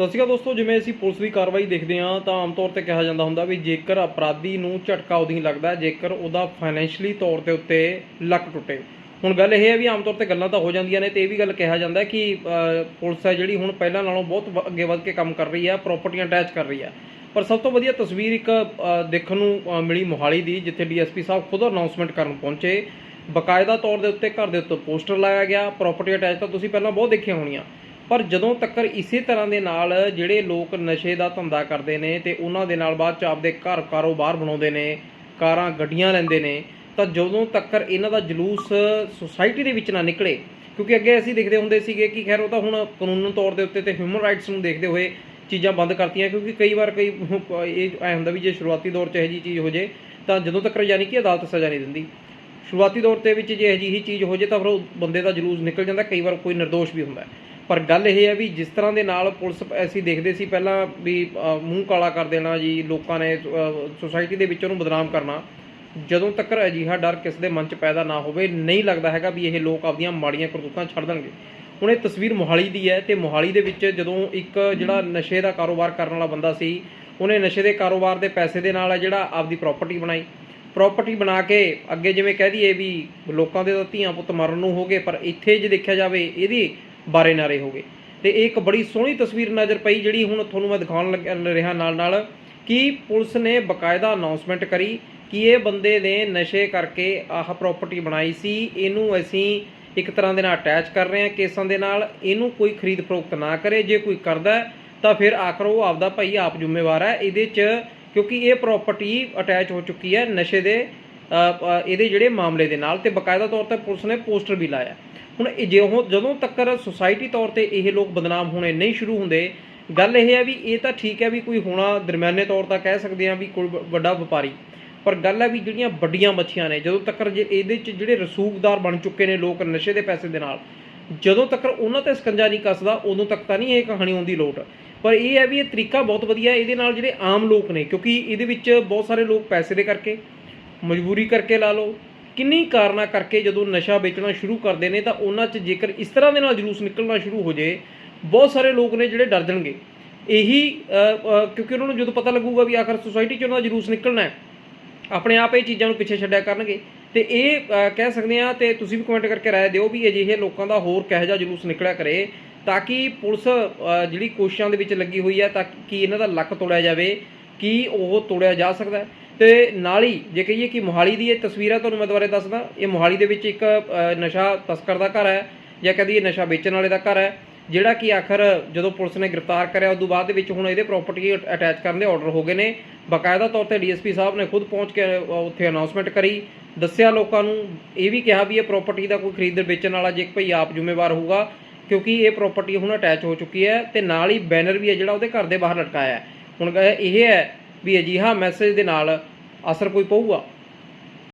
ਸਤਿ ਸ਼੍ਰੀ ਅਕਾਲ ਦੋਸਤੋ, ਜਿਵੇਂ ਅਸੀਂ ਪੁਲਿਸ ਦੀ ਕਾਰਵਾਈ ਦੇਖਦੇ ਹਾਂ, ਤਾਂ ਆਮ ਤੌਰ ਤੇ ਕਿਹਾ ਜਾਂਦਾ ਹੁੰਦਾ ਵੀ ਜੇਕਰ ਅਪਰਾਧੀ ਨੂੰ ਝਟਕਾ ਉਦੋਂ ਹੀ ਲੱਗਦਾ, ਜੇਕਰ ਉਹਦਾ ਫਾਈਨੈਂਸ਼ੀਅਲੀ ਤੌਰ ਤੇ ਉੱਤੇ ਲੱਕ ਟੁੱਟੇ। ਹੁਣ ਗੱਲ ਇਹ ਹੈ ਵੀ ਆਮ ਤੌਰ ਤੇ ਗੱਲਾਂ ਤਾਂ ਹੋ ਜਾਂਦੀਆਂ ਨੇ, ਤੇ ਇਹ ਵੀ ਗੱਲ ਕਿਹਾ ਜਾਂਦਾ ਕਿ ਪੁਲਿਸ ਹੈ ਜਿਹੜੀ ਹੁਣ ਪਹਿਲਾਂ ਨਾਲੋਂ ਬਹੁਤ ਵ- ਅੱਗੇ ਵੱਧ ਕੇ ਕੰਮ ਕਰ ਰਹੀ ਹੈ ਪ੍ਰਾਪਰਟੀਆਂ ਅਟੈਚ ਕਰ ਰਹੀ ਹੈ। ਪਰ ਸਭ ਤੋਂ ਵਧੀਆ ਤਸਵੀਰ ਇੱਕ ਦੇਖਣ ਨੂੰ ਮਿਲੀ ਮੋਹਾਲੀ ਦੀ, ਜਿੱਥੇ ਡੀਐਸਪੀ ਸਾਹਿਬ ਖੁਦ ਅਨਾਉਂਸਮੈਂਟ ਕਰਨ ਪਹੁੰਚੇ। ਬਕਾਇਦਾ ਤੌਰ ਦੇ ਉੱਤੇ ਘਰ ਦੇ ਉੱਤੇ ਪੋਸਟਰ ਲਾਇਆ ਗਿਆ ਪ੍ਰਾਪਰਟੀ ਅਟੈਚ ਤਾਂ ਤੁਸੀਂ ਪਹਿਲਾਂ ਬਹੁਤ ਦੇਖੀਆਂ ਹੋਣੀਆਂ। ਪਰ ਜਦੋਂ ਤੱਕ ਇਸੇ ਤਰ੍ਹਾਂ ਦੇ ਨਾਲ ਜਿਹੜੇ ਲੋਕ ਨਸ਼ੇ ਦਾ ਧੰਦਾ ਕਰਦੇ ਨੇ ਤੇ ਉਹਨਾਂ ਦੇ ਨਾਲ ਬਾਅਦ ਚ ਆਪਦੇ ਘਰ ਕਾਰੋਬਾਰ ਬਣਾਉਂਦੇ ਨੇ, ਕਾਰਾਂ, ਗੱਡੀਆਂ ਲੈਂਦੇ ਨੇ, ਤਾਂ ਜਦੋਂ ਤੱਕ ਇਹਨਾਂ ਦਾ ਜਲੂਸ ਸੁਸਾਇਟੀ ਦੇ ਵਿੱਚ ਨਾ ਨਿਕਲੇ, ਕਿਉਂਕਿ ਅੱਗੇ ਅਸੀਂ ਦੇਖਦੇ ਹੁੰਦੇ ਸੀਗੇ ਕਿ ਖੈਰ ਉਹ ਤਾਂ ਹੁਣ ਕਾਨੂੰਨ ਤੌਰ ਦੇ ਉੱਤੇ ਤੇ ਹਿਊਮਨ ਰਾਈਟਸ ਨੂੰ ਦੇਖਦੇ ਹੋਏ ਚੀਜ਼ਾਂ ਬੰਦ ਕਰਤੀਆਂ, ਕਿਉਂਕਿ ਕਈ ਵਾਰ ਕਈ ਇਹ ਐ ਹੁੰਦਾ ਵੀ ਜੇ ਸ਼ੁਰੂਆਤੀ ਦੌਰ 'ਚ ਇਹੋ ਜਿਹੀ ਚੀਜ਼ ਹੋ ਜੇ, ਤਾਂ ਜਦੋਂ ਤੱਕ ਯਾਨੀ ਕਿ ਅਦਾਲਤ ਸਜ਼ਾ ਨਹੀਂ ਦਿੰਦੀ। ਸ਼ੁਰੂਆਤੀ ਦੌਰ ਤੇ ਵਿੱਚ ਜੇ ਇਹੋ ਜਿਹੀ ਚੀਜ਼ ਹੋ ਜੇ ਤਾਂ ਫਿਰ ਉਹ ਬੰਦੇ ਦਾ ਜਲੂਸ ਨਿਕਲ ਜਾਂਦਾ, ਕਈ ਵਾਰ ਕੋਈ ਨਿਰਦੋਸ਼ ਵੀ ਹੁੰਦਾ। ਪਰ ਗੱਲ ਇਹ ਹੈ ਵੀ ਜਿਸ ਤਰ੍ਹਾਂ ਦੇ ਨਾਲ ਪੁਲਿਸ ਅਸੀਂ ਦੇਖਦੇ ਸੀ ਪਹਿਲਾਂ ਵੀ ਮੂੰਹ ਕਾਲਾ ਕਰ ਦੇਣਾ ਜੀ, ਲੋਕਾਂ ਨੇ ਸੁਸਾਇਟੀ ਦੇ ਵਿੱਚ ਉਹਨੂੰ ਬਦਨਾਮ ਕਰਨਾ। ਜਦੋਂ ਤੱਕ ਅਜਿਹਾ ਡਰ ਕਿਸ ਦੇ ਮਨ 'ਚ ਪੈਦਾ ਨਾ ਹੋਵੇ, ਨਹੀਂ ਲੱਗਦਾ ਹੈਗਾ ਵੀ ਇਹ ਲੋਕ ਆਪਦੀਆਂ ਮਾੜੀਆਂ ਕਰਤੂਤਾਂ ਛੱਡ ਦੇਣਗੇ। ਹੁਣ ਇਹ ਤਸਵੀਰ ਮੋਹਾਲੀ ਦੀ ਹੈ ਤੇ ਮੋਹਾਲੀ ਦੇ ਵਿੱਚ ਜਦੋਂ ਇੱਕ ਜਿਹੜਾ ਨਸ਼ੇ ਦਾ ਕਾਰੋਬਾਰ ਕਰਨ ਵਾਲਾ ਬੰਦਾ ਸੀ, ਉਹਨੇ ਨਸ਼ੇ ਦੇ ਕਾਰੋਬਾਰ ਦੇ ਪੈਸੇ ਦੇ ਨਾਲ ਜਿਹੜਾ ਆਪਦੀ ਪ੍ਰਾਪਰਟੀ ਬਣਾਈ। ਪ੍ਰਾਪਰਟੀ ਬਣਾ ਕੇ ਅੱਗੇ ਜਿਵੇਂ ਕਹਿ ਦਈਏ ਵੀ ਲੋਕਾਂ ਦੇ ਤਾਂ ਧੀਆਂ ਪੁੱਤ ਮਰਨ ਨੂੰ ਹੋ ਗਏ, ਪਰ ਇੱਥੇ ਜੇ ਦੇਖਿਆ ਜਾਵੇ, ਇਹਦੀ ਬਾਰੇ ਨਾਰੇ ਹੋ ਗਏ ਤੇ ਇਹ ਇੱਕ ਬੜੀ ਸੋਹਣੀ ਤਸਵੀਰ ਨਜ਼ਰ ਪਈ ਜਿਹੜੀ ਹੁਣ ਤੁਹਾਨੂੰ ਮੈਂ ਦਿਖਾਉਣ ਲੱਗ ਰਿਹਾ ਨਾਲ ਨਾਲ ਕਿ ਪੁਲਿਸ ਨੇ ਬਕਾਇਦਾ ਅਨਾਉਂਸਮੈਂਟ ਕਰੀ ਕਿ ਇਹ ਬੰਦੇ ਨੇ ਨਸ਼ੇ ਕਰਕੇ ਆਹ ਪ੍ਰਾਪਰਟੀ ਬਣਾਈ ਸੀ। ਇਹਨੂੰ ਅਸੀਂ ਇੱਕ ਤਰ੍ਹਾਂ ਦੇ ਨਾਲ ਅਟੈਚ ਕਰ ਰਹੇ ਹਾਂ ਕੇਸਾਂ ਦੇ ਨਾਲ। ਇਹਨੂੰ ਕੋਈ ਖਰੀਦ ਫਰੋਖਤ ਨਾ ਕਰੇ। ਜੇ ਕੋਈ ਕਰਦਾ ਤਾਂ ਫਿਰ ਆਖਰ ਉਹ ਆਪਦਾ ਭਾਈ ਆਪ ਜ਼ਿੰਮੇਵਾਰ ਹੈ। ਇਹਦੇ 'ਚ ਕਿਉਂਕਿ ਇਹ ਪ੍ਰਾਪਰਟੀ ਅਟੈਚ ਹੋ ਚੁੱਕੀ ਹੈ ਨਸ਼ੇ ਦੇ ਇਹਦੇ ਜਿਹੜੇ ਮਾਮਲੇ ਦੇ ਨਾਲ। ਤੇ ਬਕਾਇਦਾ ਤੌਰ ਤੇ ਪੁਲਿਸ ਨੇ ਪੋਸਟਰ ਵੀ ਲਾਇਆ। ਹੁਣ ਇਹ ਜਿਉਂ ਜਦੋਂ ਤੱਕ ਸੁਸਾਇਟੀ ਤੌਰ ਤੇ ਇਹ ਲੋਕ ਬਦਨਾਮ ਹੋਣੇ ਨਹੀਂ ਸ਼ੁਰੂ ਹੁੰਦੇ, ਗੱਲ ਇਹ ਹੈ ਵੀ ਇਹ ਤਾਂ ਠੀਕ ਹੈ ਵੀ ਕੋਈ ਹੋਣਾ ਦਰਮਿਆਨੇ ਤੌਰ ਤਾਂ ਕਹਿ ਸਕਦੇ ਹਾਂ ਵੀ ਕੋਈ ਵ- ਵੱਡਾ ਵਪਾਰੀ, ਪਰ ਗੱਲ ਹੈ ਵੀ ਜਿਹੜੀਆਂ ਵੱਡੀਆਂ ਮੱਛੀਆਂ ਨੇ, ਜਦੋਂ ਤੱਕ ਜੇ ਇਹਦੇ 'ਚ ਜਿਹੜੇ ਰਸੂਖਦਾਰ ਬਣ ਚੁੱਕੇ ਨੇ ਲੋਕ ਨਸ਼ੇ ਦੇ ਪੈਸੇ ਦੇ ਨਾਲ, ਜਦੋਂ ਤੱਕ ਉਹਨਾਂ ਤੇ ਸਕੰਜਾ ਨਹੀਂ ਕੱਸਦਾ, ਉਦੋਂ ਤੱਕ ਤਾਂ ਨਹੀਂ ਇਹ ਕਹਾਣੀ ਆਉਂਦੀ ਲੋਟ। ਪਰ ਇਹ ਹੈ ਵੀ ਇਹ ਤਰੀਕਾ ਬਹੁਤ ਵਧੀਆ ਇਹਦੇ ਨਾਲ ਜਿਹੜੇ ਆਮ ਲੋਕ ਨੇ, ਕਿਉਂਕਿ ਇਹਦੇ ਵਿੱਚ ਬਹੁਤ ਸਾਰੇ ਲੋਕ ਪੈਸੇ ਦੇ ਕਰਕੇ, ਮਜਬੂਰੀ ਕਰਕੇ ਲਾ ਲਓ ਕਿੰਨੀ ਕਾਰਨਾਂ ਕਰਕੇ ਜਦੋਂ ਨਸ਼ਾ ਵੇਚਣਾ ਸ਼ੁਰੂ ਕਰਦੇ ਨੇ ਤਾਂ ਉਹਨਾਂ 'ਚ ਜੇਕਰ ਇਸ ਤਰ੍ਹਾਂ ਦੇ ਨਾਲ ਜਲੂਸ ਨਿਕਲਣਾ ਸ਼ੁਰੂ ਹੋ ਜੇ ਬਹੁਤ ਸਾਰੇ ਲੋਕ ਨੇ ਜਿਹੜੇ ਡਰ ਜਾਣਗੇ ਇਹੀ ਕਿਉਂਕਿ ਉਹਨਾਂ ਨੂੰ ਜਦੋਂ ਪਤਾ ਲੱਗੂਗਾ ਵੀ ਆਖਰ ਸੁਸਾਇਟੀ 'ਚ ਉਹਨਾਂ ਦਾ ਜਲੂਸ ਨਿਕਲਣਾ ਹੈ, ਆਪਣੇ ਆਪ ਇਹ ਚੀਜ਼ਾਂ ਨੂੰ ਪਿੱਛੇ ਛੱਡਿਆ ਕਰਨਗੇ ਤੇ ਇਹ ਕਹਿ ਸਕਦੇ ਆ ਤੇ ਤੁਸੀਂ ਵੀ ਕਮੈਂਟ ਕਰਕੇ ਰਾਏ ਦਿਓ ਵੀ ਅਜਿਹੇ ਲੋਕਾਂ ਦਾ ਹੋਰ ਕਿਹੋ ਜਿਹਾ ਜਲੂਸ ਨਿਕਲਿਆ ਕਰੇ ਤਾਂ ਕਿ ਪੁਲਿਸ ਜਿਹੜੀ ਕੋਸ਼ਿਸ਼ਾਂ ਦੇ ਵਿੱਚ ਲੱਗੀ ਹੋਈ ਹੈ ਤਾਂ ਕਿ ਇਹਨਾਂ ਦਾ ਲੱਕ ਤੋੜਿਆ ਜਾਵੇ, ਕਿ ਉਹ ਤੋੜਿਆ ਜਾ ਸਕਦਾ ਹੈ। ਤੇ ਨਾਲ ਹੀ ਜੇ ਕਹੀਏ ਕਿ ਮੋਹਾਲੀ ਦੀ ਇਹ ਤਸਵੀਰਾਂ ਤੁਹਾਨੂੰ ਮੈਂ ਦੁਬਾਰੇ ਦੱਸਦਾ, ਇਹ ਮੋਹਾਲੀ ਦੇ ਵਿੱਚ ਇੱਕ ਨਸ਼ਾ ਤਸਕਰ ਦਾ ਘਰ ਹੈ ਜਾਂ ਕਹਦੀਏ ਨਸ਼ਾ ਵੇਚਣ ਵਾਲੇ ਦਾ ਘਰ ਹੈ, ਜਿਹੜਾ ਕਿ ਆਖਰ ਜਦੋਂ ਪੁਲਿਸ ਨੇ ਗ੍ਰਿਫਤਾਰ ਕਰਿਆ ਉਸ ਤੋਂ ਬਾਅਦ ਦੇ ਵਿੱਚ ਹੁਣ ਇਹਦੇ ਪ੍ਰਾਪਰਟੀ ਅਟੈਚ ਕਰਨ ਦੇ ਆਰਡਰ ਹੋ ਗਏ ਨੇ। ਬਕਾਇਦਾ ਤੌਰ ਤੇ ਡੀਐਸਪੀ ਸਾਹਿਬ ਨੇ ਖੁਦ ਪਹੁੰਚ ਕੇ ਉੱਥੇ ਅਨਾਉਂਸਮੈਂਟ ਕਰੀ, ਦੱਸਿਆ ਲੋਕਾਂ ਨੂੰ, ਇਹ ਵੀ ਕਿਹਾ ਵੀ ਇਹ ਪ੍ਰਾਪਰਟੀ ਦਾ ਕੋਈ ਖਰੀਦਣ ਵੇਚਣ ਵਾਲਾ ਜੇ ਭਈ ਆਪ ਜ਼ਿੰਮੇਵਾਰ ਹੋਊਗਾ, ਕਿਉਂਕਿ ਇਹ ਪ੍ਰਾਪਰਟੀ ਹੁਣ ਅਟੈਚ ਹੋ ਚੁੱਕੀ ਹੈ ਤੇ ਨਾਲ ਹੀ ਬੈਨਰ ਵੀ ਹੈ ਜਿਹੜਾ ਉਹਦੇ ਘਰ ਦੇ ਬਾਹਰ ਲਟਕਾਇਆ ਹੈ। ਹੁਣ ਇਹ ਹੈ ਵੀ ਅਜਿਹਾ ਮੈਸੇਜ ਦੇ ਨਾਲ අසරපුයි පොව්වා